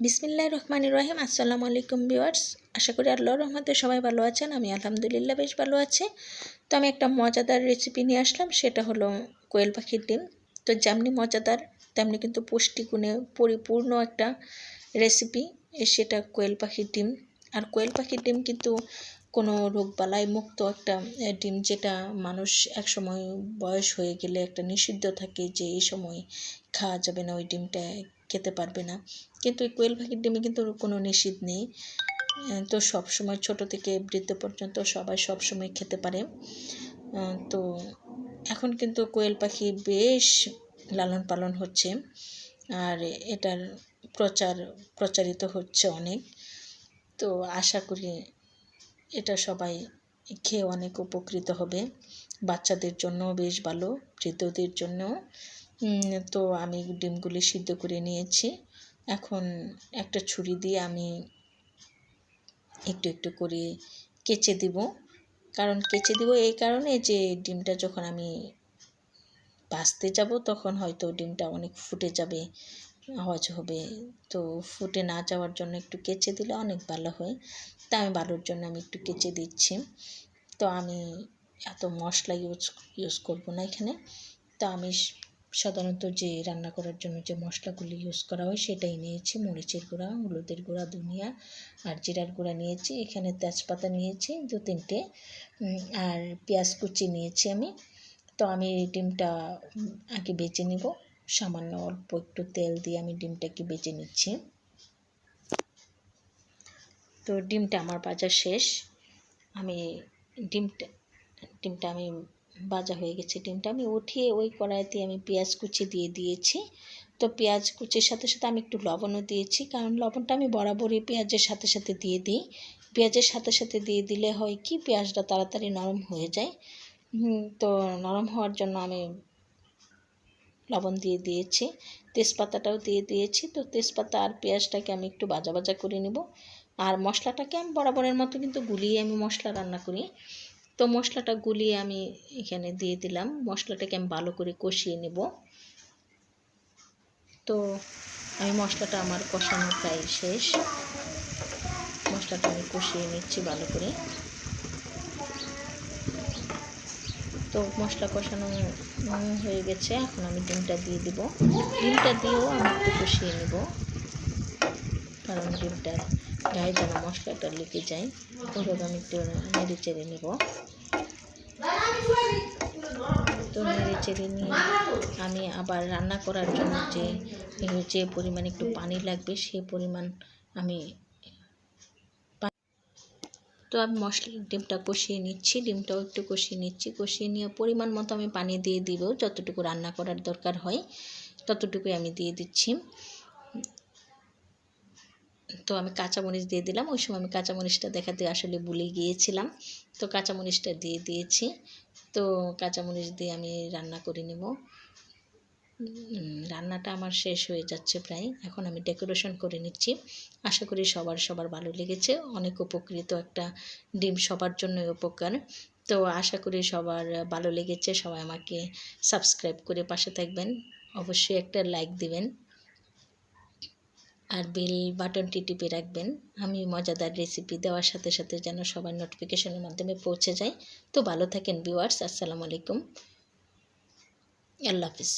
বিসমিল্লাহ রহমান রহিম, আসসালামু আলাইকুম ভিউয়ার্স। আশা করি আল্লাহর রহমতে সবাই ভালো আছেন, আমি আলহামদুলিল্লাহ বেশ ভালো আছি। তো আমি একটা মজাদার রেসিপি নিয়ে আসলাম, সেটা হলো কোয়েল পাখির ডিম। তো যেমনি মজাদার, তেমনি কিন্তু পুষ্টিগুণে পরিপূর্ণ একটা রেসিপি সেটা কোয়েল পাখির ডিম। আর কোয়েল পাখির ডিম কিন্তু কোনো রোগবালাই মুক্ত একটা ডিম যেটা মানুষ এক সময় বয়স হয়ে গেলে একটা নিষিদ্ধ থাকে যে এই সময় খাওয়া যাবে না ওই ডিমটা খেতে পারবে না। কিন্তু এই কোয়েল পাখির ডিমে কিন্তু কোনো নিষিদ্ধ নেই। তো সব সময় ছোট থেকে বৃদ্ধ পর্যন্ত সবাই সব সময় খেতে পারে। তো এখন কিন্তু কোয়েল পাখি বেশ লালন পালন হচ্ছে। আর এটার প্রচার, প্রচারিত হচ্ছে অনেক। তো আশা করি এটা সবাই খেয়ে অনেক উপকৃত হবে। বাচ্চাদের জন্য বেশ ভালো, বৃদ্ধদের জন্য তো আমি ডিমগুলি সিদ্ধ করে নিয়েছি। এখন একটা ছুরি দিয়ে আমি একটু একটু করে কেচে দিব। কারণ কেচে দিব এই কারণে যে ডিমটা যখন আমি বাঁচতে যাব, তখন হয়তো ডিমটা অনেক ফুটে যাবে আওয়াজ হবে। তো ফুটে না যাওয়ার জন্য একটু কেচে দিলে অনেক ভালো হয়। তা আমি ভালোর জন্য আমি একটু কেচে দিচ্ছি। তো আমি এত মশলা ইউজ ইউজ করব না এখানে। তো আমি সাধারণত যে রান্না করার জন্য যে মশলাগুলি ইউজ করা হয় সেটাই নিয়েছি। মরিচের গুঁড়া, হলুদের গুঁড়া, ধনিয়া আর জিরার গুঁড়া নিয়েছি। এখানে তেজপাতা নিয়েছি দু তিনটে। আর পেঁয়াজ কুচি নিয়েছি আমি। তো আমি ডিমটা আগে বেছে নিব। সামান্য অল্প একটু তেল দিয়ে আমি ডিমটাকে বেছে নিচ্ছি। তো ডিমটা আমার বাজার শেষ। আমি ডিমটা ডিমটা আমি ভাজা হয়ে গেছে ডিমটা। আমি উঠিয়ে ওই কড়াইতে আমি পেঁয়াজ কুচি দিয়ে দিয়েছি। তো পেঁয়াজ কুচির সাথে সাথে আমি একটু লবণও দিয়েছি, কারণ লবণটা আমি বরাবরই পেঁয়াজের সাথে সাথে দিয়ে দিই। পেঁয়াজের সাথে সাথে দিয়ে দিলে হয় কি, পেঁয়াজটা তাড়াতাড়ি নরম হয়ে যায়। তো নরম হওয়ার জন্য আমি লবণ দিয়ে দিয়েছি। তেজপাতাটাও দিয়ে দিয়েছি, তো তেজপাতা আর পেঁয়াজটাকে আমি একটু বাজা বাজা করে নেব। আর মশলাটাকে আমি বরাবরের মতো কিন্তু গুলিয়ে আমি মশলা রান্না করি। তো মশলাটা গুলিয়ে আমি এখানে দিয়ে দিলাম। মশলাটাকে আমি ভালো করে কষিয়ে নেব। তো আমি মশলাটা আমার কষানো প্রায় শেষ। মশলাটা আমি কষিয়ে নিচ্ছি ভালো করে। তো মশলা কষানো হয়ে গেছে। এখন আমি ডিমটা দিয়ে দিব। ডিমটা দিয়েও আমি একটু কষিয়ে নেব। কারণ ডিমটা গায়ে যেন মশলাটা লেগে যায়। ওভাবে আমি একটু নেড়ে চেড়ে নেব। তো নেড়ে চেড়ে নিয়ে আমি আবার রান্না করার জন্য যে যে পরিমাণ একটু পানি লাগবে সেই পরিমাণ আমি তো আমি মশলা ডিমটা কষিয়ে নিচ্ছি, ডিমটাও একটু কষিয়ে নিচ্ছি। কষিয়ে নিয়ে পরিমাণ মতো আমি পানি দিয়ে দিব, যতটুকু রান্না করার দরকার হয়, ততটুকুই আমি দিয়ে দিচ্ছি। তো আমি কাঁচামরিচ দিয়ে দিলাম। ওই সময় আমি কাঁচামরিচটা দেখাতে আসলে ভুলে গিয়েছিলাম। তো কাঁচামরিচটা দিয়ে দিয়েছি। তো কাঁচামরিচ দিয়ে আমি রান্না করে নেব। রান্নাটা আমার শেষ হয়ে যাচ্ছে প্রায়। এখন আমি ডেকোরেশন করে নিচ্ছি। আশা করি সবার সবার ভালো লেগেছে। অনেক উপকৃত একটা ডিম সবার জন্যই উপকার। তো আশা করি সবার ভালো লেগেছে। সবাই আমাকে সাবস্ক্রাইব করে পাশে থাকবেন। অবশ্যই একটা লাইক দিবেন। আর বেল বাটনটি টিপে রাখবেন। আমি মজাদার রেসিপি দেওয়ার সাথে সাথে যেন সবার নোটিফিকেশনের মাধ্যমে পৌঁছে যায়। তো ভালো থাকেন ভিউয়ার্স আসসালামু আলাইকুম। আল্লাহ হাফিজ।